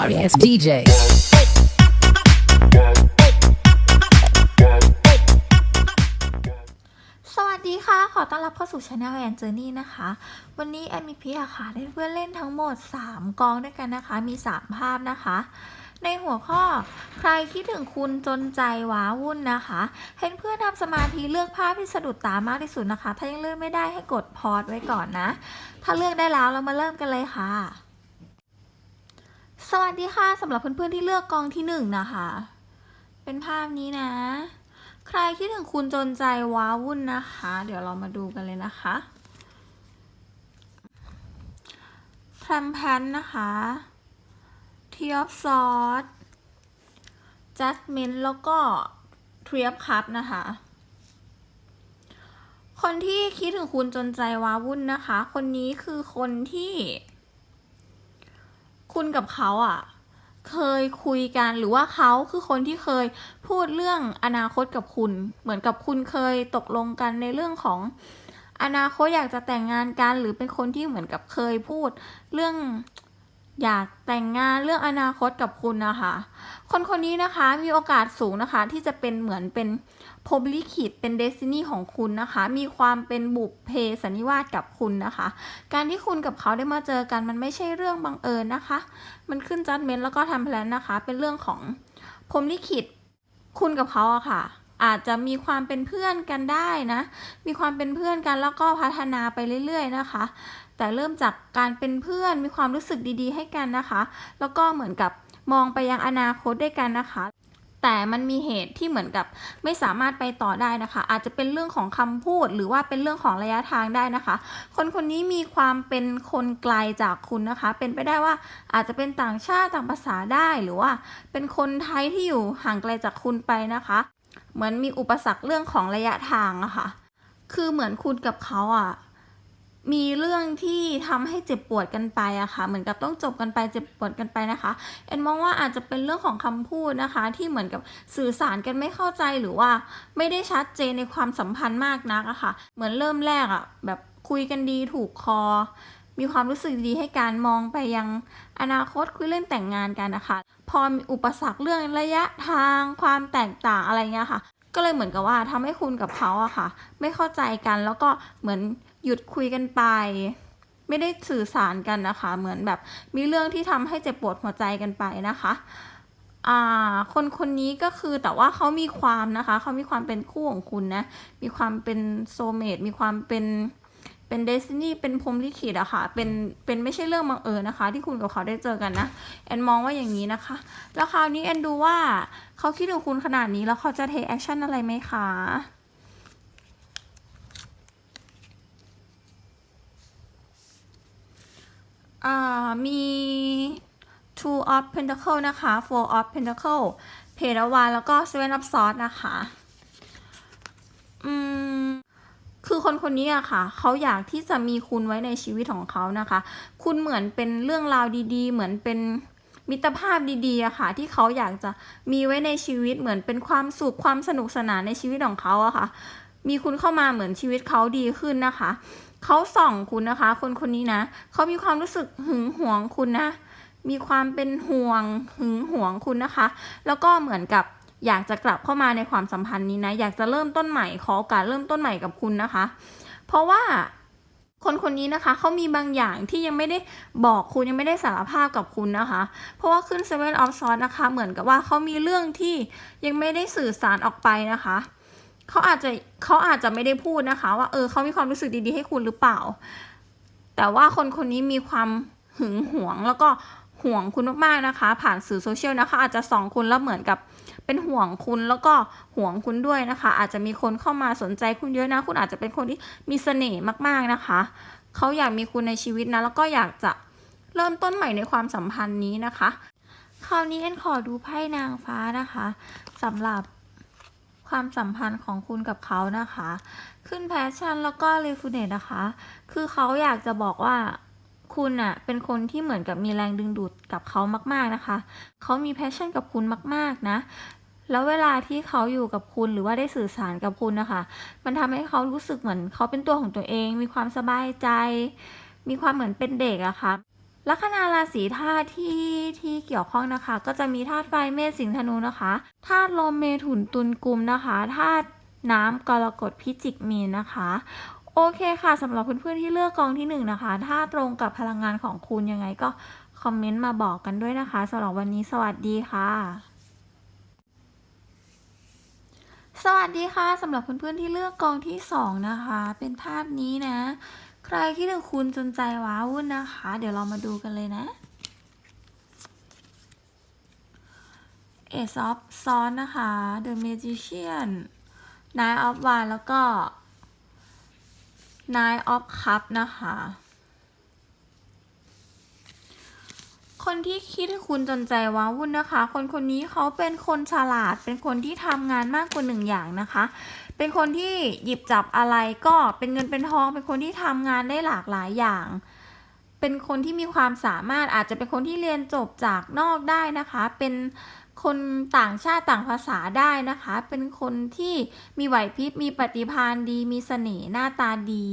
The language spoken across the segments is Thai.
sorry ass DJ. สวัสดีค่ะ ขอต้อนรับเข้าสู่ช anel แอนเจอร์นี่นะคะ วันนี้แอนมีพี่อะค่ะได้เพื่อนเล่นทั้งหมด 3 กองด้วยกันนะคะ มี 3 ภาพนะคะ ในหัวข้อใครคิดถึงคุณจนใจว้าวุ่นนะคะ เห็นเพื่อนทำสมาธิเลือกภาพที่สะดุดตามากที่สุดนะคะ ถ้ายังเลือกไม่ได้ให้กดพอดไว้ก่อนนะ ถ้าเลือกได้แล้วเรามาเริ่มกันเลยค่ะ สวัสดีค่ะสำหรับเพื่อนๆที่เลือกกองที่หนึ่งนะคะ เป็นภาพนี้นะ ใครคิดถึงคุณจนใจว้าวุ่นนะคะ เดี๋ยวเรามาดูกันเลยนะคะแพรมแพนนะคะทีออฟซอสจัสมินแล้วก็ทรีอคัพนะคะ คนที่คิดถึงคุณจนใจว้าวุ่นนะคะ คนนี้คือคนที่ คุณกับเขาอะ เคยคุยกันหรือว่าเขาคือคนที่เคยพูดเรื่องอนาคตกับคุณ เหมือนกับคุณเคยตกลงกันในเรื่องของอนาคตอยากจะแต่งงานกันหรือเป็นคนที่เหมือนกับเคยพูด เรื่องอยากแต่งงานเรื่องอนาคตกับคุณนะคะ คนคนนี้นะคะมีโอกาสสูงนะคะ ที่จะเป็นเหมือนเป็น พรมลิขิตเป็นเดซินีของคุณนะคะ มีความเป็นบุพเพสันนิวาสกับคุณนะคะ การที่คุณกับเขาได้มาเจอกันมันไม่ใช่เรื่องบังเอิญนะคะ มันขึ้นจัดเมนต์แล้วก็ทำแพลนนะคะ เป็นเรื่องของพรมลิขิตคุณกับเขาอะค่ะอาจจะมีความเป็นเพื่อนกันได้นะ มีความเป็นเพื่อนกันแล้วก็พัฒนาไปเรื่อย ๆ นะคะ แต่เริ่มจากการเป็นเพื่อนมีความรู้สึกดีๆ ให้กันนะคะ แล้วก็เหมือนกับมองไปยังอนาคตด้วยกันนะคะ แต่มันมีเหตุที่เหมือนกับไม่สามารถไปต่อได้นะคะ อาจจะเป็นเรื่องของคำพูดหรือว่าเป็นเรื่องของระยะทางได้นะคะ คนคนนี้มีความเป็นคนไกลจากคุณนะคะ เป็นไปได้ว่าอาจจะเป็นต่างชาติต่างภาษาได้หรือว่า เป็นคนไทยที่อยู่ห่างไกลจากคุณไปนะคะ เหมือนมีอุปสรรคเรื่องของระยะทางอะค่ะ คือเหมือนคุณกับเขาอะ มีเรื่องที่ทำให้เจ็บปวดกันไปอะค่ะ เหมือนกับต้องจบกันไปเจ็บปวดกันไปนะคะแอนมองว่าอาจจะเป็นเรื่องของคำพูดนะคะ ที่เหมือนกับสื่อสารกันไม่เข้าใจหรือว่าไม่ได้ชัดเจนในความสัมพันธ์มากนักอะค่ะ เหมือนเริ่มแรกอะแบบคุยกันดีถูกคอ มีความรู้สึกดีให้การมองไปยังอนาคตคุยเรื่องแต่งงานกันนะคะ พอมีอุปสรรคเรื่องระยะทางความแตกต่างอะไรเงี้ยค่ะ ก็เลยเหมือนกับว่าทำให้คุณกับเขาอะค่ะ ไม่เข้าใจกันแล้วก็เหมือน หยุดคุยกันไป ไม่ได้สื่อสารกันนะคะ เหมือนแบบมีเรื่องที่ทำให้เจ็บปวดหัวใจกันไปนะคะอ่าคนคนนี้ก็คือแต่ว่าเขามีความนะคะเขามีความเป็นคู่ของคุณนะมีความเป็นโซเมตมีความเป็นเป็นเดซินี่เป็นพรมลิขิตอะค่ะเป็นเป็นไม่ใช่เรื่องบังเอิญนะคะ ที่คุณกับเขาได้เจอกันนะแอนมองว่าอย่างนี้นะคะ แล้วคราวนี้แอนดูว่าเขาคิดถึงคุณขนาดนี้แล้วเขาจะเทคแอคชั่นอะไรไหมคะ อ่ามี two of pentacle นะคะ four of pentacle เพรวาแล้วก็ seven of swords นะคะ อืม คือคนคนนี้อะค่ะ เขาอยากที่จะมีคุณไว้ในชีวิตของเขานะคะ คุณเหมือนเป็นเรื่องราวดีๆ เหมือนเป็นมิตรภาพดีๆอะค่ะ ที่เขาอยากจะมีไว้ในชีวิตเหมือนเป็นความสุขความสนุกสนานในชีวิตของเขาอะค่ะ มีคุณเข้ามาเหมือนชีวิตเขาดีขึ้นนะคะ เขาส่องคุณนะคะ คนคนนี้นะเขามีความรู้สึกหึงหวงคุณนะ มีความเป็นห่วงหึงหวงคุณนะคะ แล้วก็เหมือนกับอยากจะกลับเข้ามาในความสัมพันธ์นี้นะ อยากจะเริ่มต้นใหม่ขอโอกาสเริ่มต้นใหม่กับคุณนะคะ เพราะว่าคนคนนี้นะคะเขามีบางอย่างที่ยังไม่ได้บอกคุณยังไม่ได้สารภาพกับคุณนะคะ เพราะว่าขึ้น Seven of Swords นะคะ เหมือนกับว่าเขามีเรื่องที่ยังไม่ได้สื่อสารออกไปนะคะ เขาอาจจะเขาอาจจะไม่ได้พูดนะคะ ว่าเออเขามีความรู้สึกดีๆให้คุณหรือเปล่า แต่ว่าคนคนนี้มีความหึงหวงแล้วก็ห่วงคุณมากๆนะคะ ผ่านสื่อโซเชียลนะคะ อาจจะส่องคุณแล้วเหมือนกับเป็นห่วงคุณแล้วก็ห่วงคุณด้วยนะคะ อาจจะมีคนเข้ามาสนใจคุณเยอะนะ คุณอาจจะเป็นคนที่มีเสน่ห์มากๆนะคะเขาอยากมีคุณในชีวิตนะ แล้วก็อยากจะเริ่มต้นใหม่ในความสัมพันธ์นี้นะคะ คราวนี้เอ็นขอดูไพ่นางฟ้านะคะสำหรับ ความสัมพันธ์ของคุณกับเขานะคะ ขึ้นแพชชั่นแล้วก็เรฟูเนตนะคะ คือเขาอยากจะบอกว่าคุณอะเป็นคนที่เหมือนกับมีแรงดึงดูดกับเขามาก ๆนะคะ เขามีแพชชั่นกับคุณมาก ๆนะ แล้วเวลาที่เขาอยู่กับคุณหรือว่าได้สื่อสารกับคุณนะคะ มันทำให้เขารู้สึกเหมือนเขาเป็นตัวของตัวเอง มีความสบายใจ มีความเหมือนเป็นเด็กอะค่ะ ลัคนาราศีธาตุที่ที่เกี่ยวข้องนะคะ ก็จะมีธาตุไฟเมษสิงห์ธนูนะคะธาตุลมเมถุนตุลกุมนะคะธาตุน้ำกรกฎพิจิกมีนนะคะโอเคค่ะสำหรับเพื่อนๆที่เลือกกองที่หนึ่งนะคะ ถ้าตรงกับพลังงานของคุณยังไงก็คอมเมนต์มาบอกกันด้วยนะคะสำหรับวันนี้สวัสดีค่ะ สวัสดีค่ะสำหรับเพื่อนๆที่เลือกกองที่สองนะคะ เป็นภาพนี้นะ ใครที่ถึงคุณจนใจว้าวุ่นนะคะ เดี๋ยวเรามาดูกันเลยนะเอซอฟซ้อนนะคะ The Magician Nine of Wands แล้วก็ Nine of Cup นะคะ คนที่คิดคุณจนใจว้าวุ่นนะคะ คนคนนี้เขาเป็นคนฉลาด เป็นคนที่ทำงานมากกว่าหนึ่งอย่างนะคะ เป็นคนที่หยิบจับอะไรก็เป็นเงินเป็นทอง เป็นคนที่ทำงานได้หลากหลายอย่าง เป็นคนที่มีความสามารถอาจจะเป็นคนที่เรียนจบจากนอกได้นะคะ เป็นคนต่างชาติต่างภาษาได้นะคะ เป็นคนที่มีไหวพริบ มีปฏิภาณดี มีเสน่ห์หน้าตาดี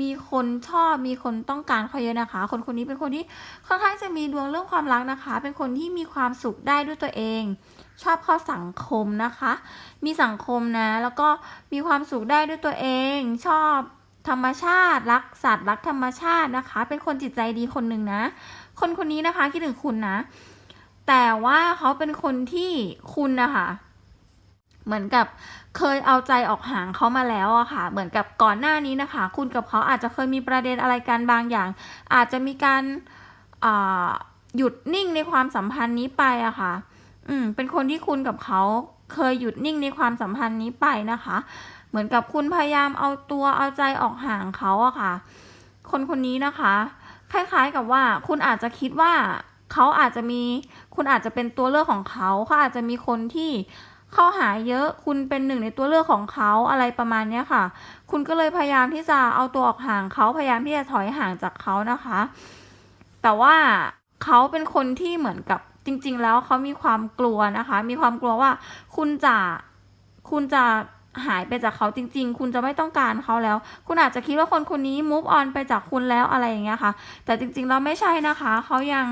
มีคนชอบมีคนต้องการเขาเยอะนะคะ คนคนนี้เป็นคนที่ค่อนข้างจะมีดวงเรื่องความรักนะคะ เป็นคนที่มีความสุขได้ด้วยตัวเอง ชอบเข้าสังคมนะคะ มีสังคมนะ แล้วก็มีความสุขได้ด้วยตัวเอง ชอบธรรมชาติ รักสัตว์รักธรรมชาตินะคะ เป็นคนจิตใจดีคนหนึ่งนะ คนคนนี้นะคะคิดถึงคุณนะ แต่ว่าเขาเป็นคนที่คุณนะคะ เหมือนกับเคยเอาใจออกห่างเขามาแล้วอะค่ะ เหมือนกับก่อนหน้านี้นะคะ คุณกับเขาอาจจะเคยมีประเด็นอะไรกันบางอย่าง อาจจะมีการาหยุดนิ่งในความสัมพันธ์นี้ไปอะค่ะ อืม เป็นคนที่คุณกับเขาเคยหยุดนิ่งในความสัมพันธ์นี้ไปนะคะ เหมือนกับคุณพยายามเอาตัวเอาใจออกห่างเขาอะค่ะ คนคนนี้นะคะ คล้ายๆกับว่าคุณอาจจะคิดว่าเขาอาจจะมี คุณอาจจะเป็นตัวเลือกของเขาเขาอาจจะมีคนที่ เข้าหาเยอะคุณเป็นหนึ่งในตัวเลือกของเขาอะไรประมาณเนี้ยค่ะ คุณก็เลยพยายามที่จะเอาตัวออกห่างเขาพยายามที่จะถอยห่างจากเขานะคะ แต่ว่าเขาเป็นคนที่เหมือนกับจริง ๆ แล้วเขามีความกลัวนะคะ มีความกลัวว่าคุณจะคุณจะหายไปจากเขาจริง ๆ คุณจะไม่ต้องการเขาแล้ว คุณอาจจะคิดว่าคนคนนี้ move on ไปจากคุณแล้วอะไรอย่างเงี้ยค่ะ แต่จริงๆแล้วไม่ใช่นะคะ เขายัง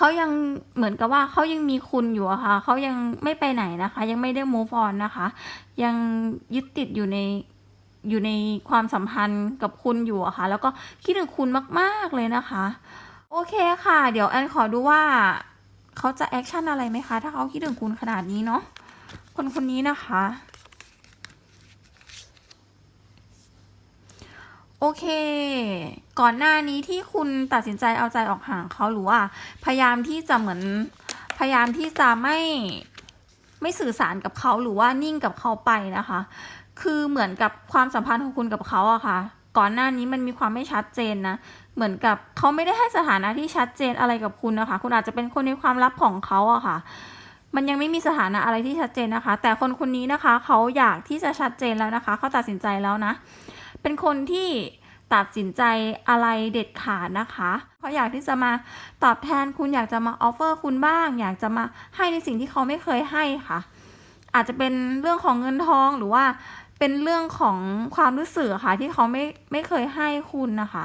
เขายังเหมือนกับว่าเขายังมีคุณอยู่อะค่ะเขายังไม่ไปไหนนะคะ ยังไม่ได้ move on นะคะ ยังยึดติดอยู่ในอยู่ในความสัมพันธ์กับคุณอยู่อะค่ะ แล้วก็คิดถึงคุณมาก ๆ เลยนะคะ โอเคค่ะ เดี๋ยวแอนขอดูว่าเขาจะแอคชั่นอะไรไหมคะ ถ้าเขาคิดถึงคุณขนาดนี้เนาะคนคนนี้นะคะ โอเค ก่อนหน้านี้ที่คุณตัดสินใจเอาใจออกห่างเขาหรือว่า พยายามที่จะเหมือน พยายามที่จะไม่ไม่สื่อสารกับเขาหรือว่านิ่งกับเขาไปนะคะ คือเหมือนกับความสัมพันธ์ของคุณกับเขาอะค่ะ ก่อนหน้านี้มันมีความไม่ชัดเจนนะ เหมือนกับเขาไม่ได้ให้สถานะที่ชัดเจนอะไรกับคุณนะคะ คุณอาจจะเป็นคนในความลับของเขาอะค่ะ มันยังไม่มีสถานะอะไรที่ชัดเจนนะคะ แต่คนคนนี้นะคะ เขาอยากที่จะชัดเจนแล้วนะคะ เขาตัดสินใจแล้วนะ เป็นคนที่ตัดสินใจอะไรเด็ดขาดนะคะเขาอยากที่จะมาตอบแทนคุณอยากจะมาออฟเฟอร์คุณบ้าง อยากจะมาให้ในสิ่งที่เขาไม่เคยให้ค่ะ อาจจะเป็นเรื่องของเงินทองหรือว่าเป็นเรื่องของความรู้สึกค่ะ ที่เขาไม่ไม่เคยให้คุณนะคะ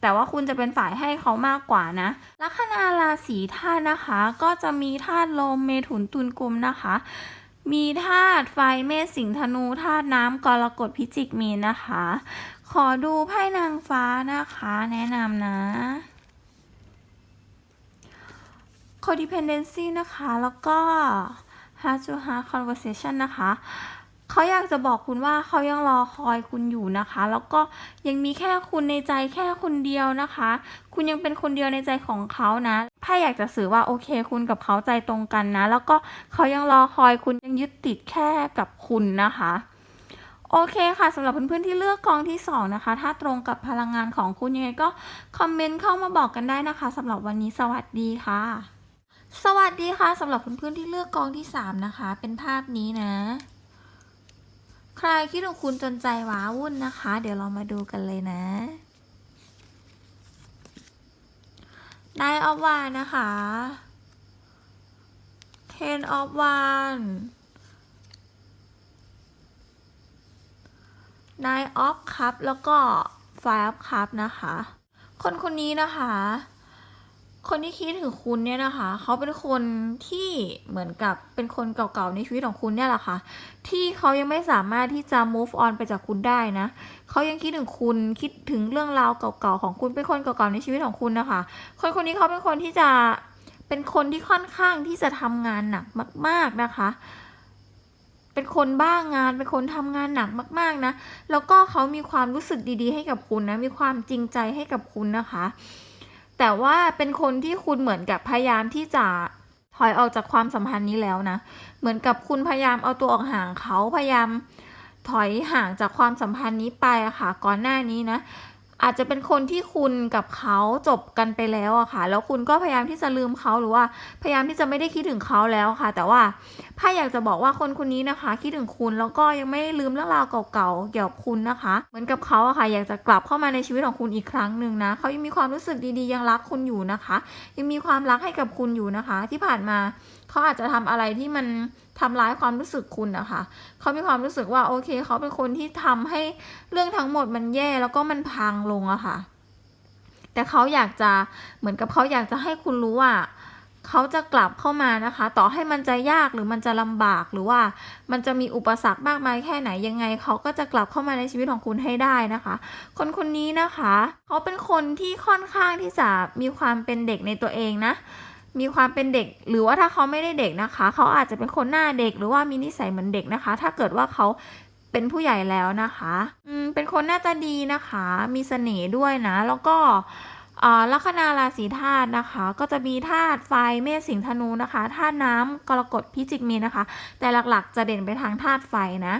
แต่ว่าคุณจะเป็นฝ่ายให้เขามากกว่านะลัคนาราศีธาตุนะคะ ก็จะมีธาตุลมเมถุนตุลกุมนะคะ มีธาตุไฟเมษสิงธนูธาตุน้ำกรกฎพิจิกมีนนะคะ ขอดูไพ่นางฟ้านะคะ แนะนำนะ codependency นะคะ แล้วก็ heart to heart conversation นะคะ เขาอยากจะบอกคุณว่าเขายังรอคอยคุณอยู่นะคะ แล้วก็ยังมีแค่คุณในใจแค่คนเดียวนะคะ คุณยังเป็นคนเดียวในใจของเขานะไพ่อยากจะสื่อว่าโอเค คุณกับเขาใจตรงกันนะ แล้วก็เขายังรอคอยคุณยังยึดติดแค่กับคุณนะคะโอเคค่ะสำหรับเพื่อนๆที่เลือกกองที่สองนะคะ ถ้าตรงกับพลังงานของคุณยังไงก็คอมเมนต์เข้ามาบอกกันได้นะคะสำหรับวันนี้สวัสดีค่ะ สวัสดีค่ะสำหรับเพื่อนๆที่เลือกกองที่สามนะคะ เป็นภาพนี้นะ ใครคิดถึงคุณจนใจว้าวุ่นนะคะ เดี๋ยวเรามาดูกันเลยนะนายออฟวานนะคะ Ten of One Nine of Cup แล้วก็ Five of Cup นะคะ คนคนนี้นะคะ คนที่คิดถึงคุณเนี่ยนะคะ เขาเป็นคนที่เหมือนกับเป็นคนเก่าๆในชีวิตของคุณเนี่ยแหละค่ะ ที่เขายังไม่สามารถที่จะ move on ไปจากคุณได้นะ เขายังคิดถึงคุณคิดถึงเรื่องราวเก่าๆของคุณเป็นคนเก่าๆในชีวิตของคุณนะคะ คนคนนี้เขาเป็นคนที่จะเป็นคนที่ค่อนข้างที่จะทำงานหนักมาก ๆนะคะ เป็นคนบ้างงาน เป็นคนทำงานหนักมาก ๆนะ แล้วก็เขามีความรู้สึกดีๆ ให้กับคุณนะ มีความจริงใจให้กับคุณนะคะ แต่ว่าเป็นคนที่คุณเหมือนกับพยายามที่จะถอยออกจากความสัมพันธ์นี้แล้วนะ เหมือนกับคุณพยายามเอาตัวออกห่างเขาพยายามถอยห่างจากความสัมพันธ์นี้ไปอะค่ะ ก่อนหน้านี้นะ อาจจะเป็นคนที่คุณกับเขาจบกันไปแล้วอะค่ะ แล้วคุณก็พยายามที่จะลืมเขาหรือว่าพยายามที่จะไม่ได้คิดถึงเขาแล้วค่ะ แต่ว่าถ้าอยากจะบอกว่าคนคนนี้นะคะ คิดถึงคุณแล้วก็ยังไม่ลืมเรื่องราวเก่าๆเกี่ยวกับคุณนะคะ เหมือนกับเขาอะค่ะ อยากจะกลับเข้ามาในชีวิตของคุณอีกครั้งหนึ่งนะเขายังมีความรู้สึกดีๆ ยังรักคุณอยู่นะคะ ยังมีความรักให้กับคุณอยู่นะคะ ที่ผ่านมา เขาอาจจะทำอะไรที่มันทำร้ายความรู้สึกคุณนะคะเขามีความรู้สึกว่าโอเคเขาเป็นคนที่ทำให้เรื่องทั้งหมดมันแย่แล้วก็มันพังลงอะค่ะ แต่เขาอยากจะเหมือนกับเขาอยากจะให้คุณรู้ว่าเขาจะกลับเข้ามานะคะ ต่อให้มันจะยากหรือมันจะลำบากหรือว่ามันจะมีอุปสรรคมากมายแค่ไหนยังไงเขาก็จะกลับเข้ามาในชีวิตของคุณให้ได้นะคะ คนคนนี้นะคะเขาเป็นคนที่ค่อนข้างที่จะมีความเป็นเด็กในตัวเองนะ มีความเป็นเด็ก หรือว่าถ้าเขาไม่ได้เด็กนะคะ เขาอาจจะเป็นคนหน้าเด็ก หรือว่ามีนิสัยเหมือนเด็กนะคะ ถ้าเกิดว่าเขาเป็นผู้ใหญ่แล้วนะคะอืมเป็นคนหน้าตาดีนะคะ มีเสน่ห์ด้วยนะ แล้วก็อ่ลัคนาราศีธาตุนะคะ ก็จะมีธาตุไฟเมษสิงธนูนะคะธาตุน้ำกรกฎพิจิกมีนะคะ แต่หลักๆ จะเด่นไปทางธาตุไฟนะ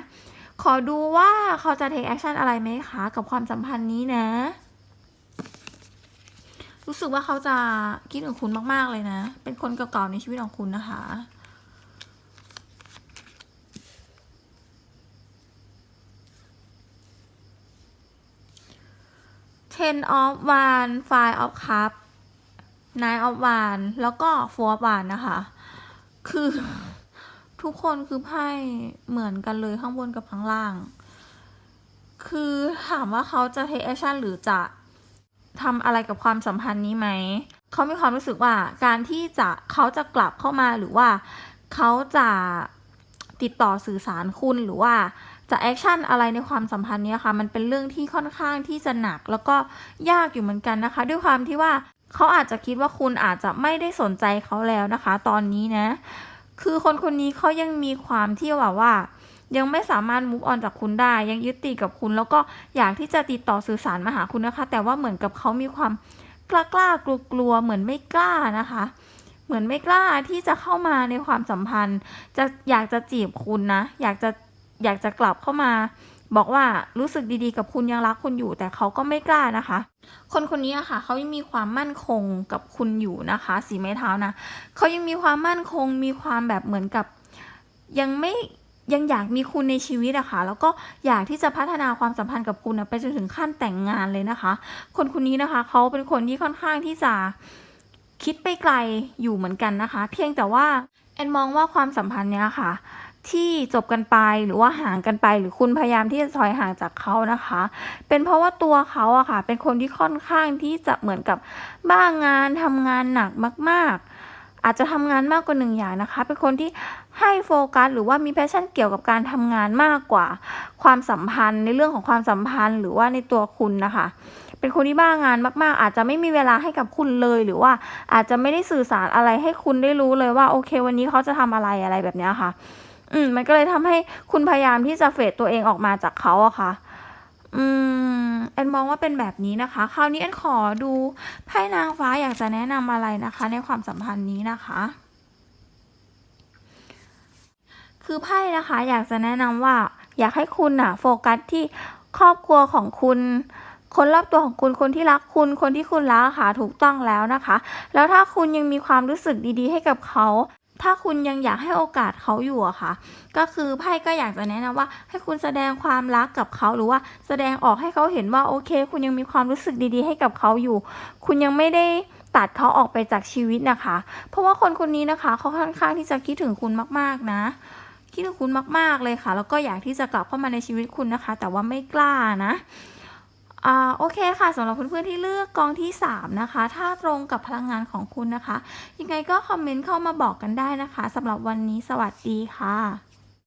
ขอดูว่าเขาจะ take action อะไรไหมคะ กับความสัมพันธ์นี้นะ รู้สึกว่าเขาจะคิดถึงคุณมาก ๆ เลยนะ เป็นคนเก่าๆในชีวิตของคุณนะคะ Ten of Wands Five of Cups Nine of Wands แล้วก็ Four of Wands นะคะ คือทุกคนคือไพ่เหมือนกันเลยข้างบนกับข้างล่าง คือถามว่าเขาจะ take action หรือจะ ทำอะไรกับความสัมพันธ์นี้ไหม เขามีความรู้สึกว่าการที่จะเขาจะกลับเข้ามาหรือว่าเขาจะติดต่อสื่อสารคุณหรือว่าจะแอคชั่นอะไรในความสัมพันธ์นี้ค่ะมันเป็นเรื่องที่ค่อนข้างที่จะหนัก แล้วก็ยากอยู่เหมือนกันนะคะ ด้วยความที่ว่าเขาอาจจะคิดว่าคุณอาจจะไม่ได้สนใจเขาแล้วนะคะ ตอนนี้นะ คือคนคนนี้เขายังมีความที่ว่าว่า ยังไม่สามารถ move on จากคุณได้ ยังยึดติดกับคุณ แล้วก็อยากที่จะติดต่อสื่อสารมาหาคุณนะคะ แต่ว่าเหมือนกับเขามีความกล้ากล้ากลัวกลัวเหมือนไม่กล้านะคะ เหมือนไม่กล้าที่จะเข้ามาในความสัมพันธ์ จะอยากจะจีบคุณนะ อยากจะอยากจะกลับเข้ามา บอกว่ารู้สึกดีๆ กับคุณยังรักคุณอยู่ แต่เขาก็ไม่กล้านะคะ คนคนนี้อะค่ะเขายังมีความมั่นคงกับคุณอยู่นะคะ สีไม้เท้านะเขายังมีความมั่นคงมีความแบบเหมือนกับยังไม่ ยังอยากมีคุณในชีวิตอะค่ะแล้วก็อยากที่จะพัฒนาความสัมพันธ์กับคุณนะไปจนถึงขั้นแต่งงานเลยนะคะ คนคนนี้นะคะเขาเป็นคนที่ค่อนข้างที่จะคิดไปไกลอยู่เหมือนกันนะคะ เพียงแต่ว่าแอนมองว่าความสัมพันธ์เนี้ยค่ะ ที่จบกันไปหรือว่าห่างกันไป หรือคุณพยายามที่จะถอยห่างจากเขานะคะ เป็นเพราะว่าตัวเขาอะค่ะ เป็นคนที่ค่อนข้างที่จะเหมือนกับบ้างงานทำงานหนักมาก ๆ อาจจะทำงานมากกว่าหนึ่งอย่างนะคะ เป็นคนที่ ให้โฟกัสหรือว่ามีแพชชั่นเกี่ยวกับการทำงานมากกว่า ความสัมพันธ์ในเรื่องของความสัมพันธ์หรือว่าในตัวคุณนะคะ เป็นคนที่บ้างานมาก ๆ อาจจะไม่มีเวลาให้กับคุณเลย หรือว่าอาจจะไม่ได้สื่อสารอะไรให้คุณได้รู้เลยว่าโอเค วันนี้เขาจะทำอะไรอะไรแบบนี้ค่ะ อืมมันก็เลยทำให้คุณพยายามที่จะเฟดตัวเองออกมาจากเขาอะค่ะอืมแอนมองว่าเป็นแบบนี้นะคะ คราวนี้แอนขอดูไพ่นางฟ้าอยากจะแนะนำอะไรนะคะ ในความสัมพันธ์นี้นะคะ คือไพ่นะคะ อยากจะแนะนำว่า อยากให้คุณอะโฟกัสที่ครอบครัวของคุณ คนรอบตัวของคุณคนที่รักคุณ คนที่คุณรักค่ะถูกต้องแล้วนะคะ แล้วถ้าคุณยังมีความรู้สึกดีๆ ให้กับเขาถ้าคุณยังอยากให้โอกาสเขาอยู่อะค่ะ ก็คือไพ่ก็อยากจะแนะนำว่า ให้คุณแสดงความรักกับเขาหรือว่าแสดงออกให้เขาเห็นว่าโอเค คุณยังมีความรู้สึกดีๆ ให้กับเขาอยู่ คุณยังไม่ได้ตัดเขาออกไปจากชีวิตนะคะ เพราะว่าคนคนนี้นะคะเขาค่อนข้างที่จะคิดถึงคุณมากๆนะ คิดถึงคุณมาก ๆ เลยค่ะ แล้วก็อยากที่จะกลับเข้ามาในชีวิตคุณนะคะ แต่ว่าไม่กล้านะอ่าโอเคค่ะสำหรับเพื่อนๆที่เลือกกองที่ 3 นะคะ ถ้าตรงกับพลังงานของคุณนะคะ ยังไงก็คอมเมนต์เข้ามาบอกกันได้นะคะสำหรับวันนี้สวัสดีค่ะ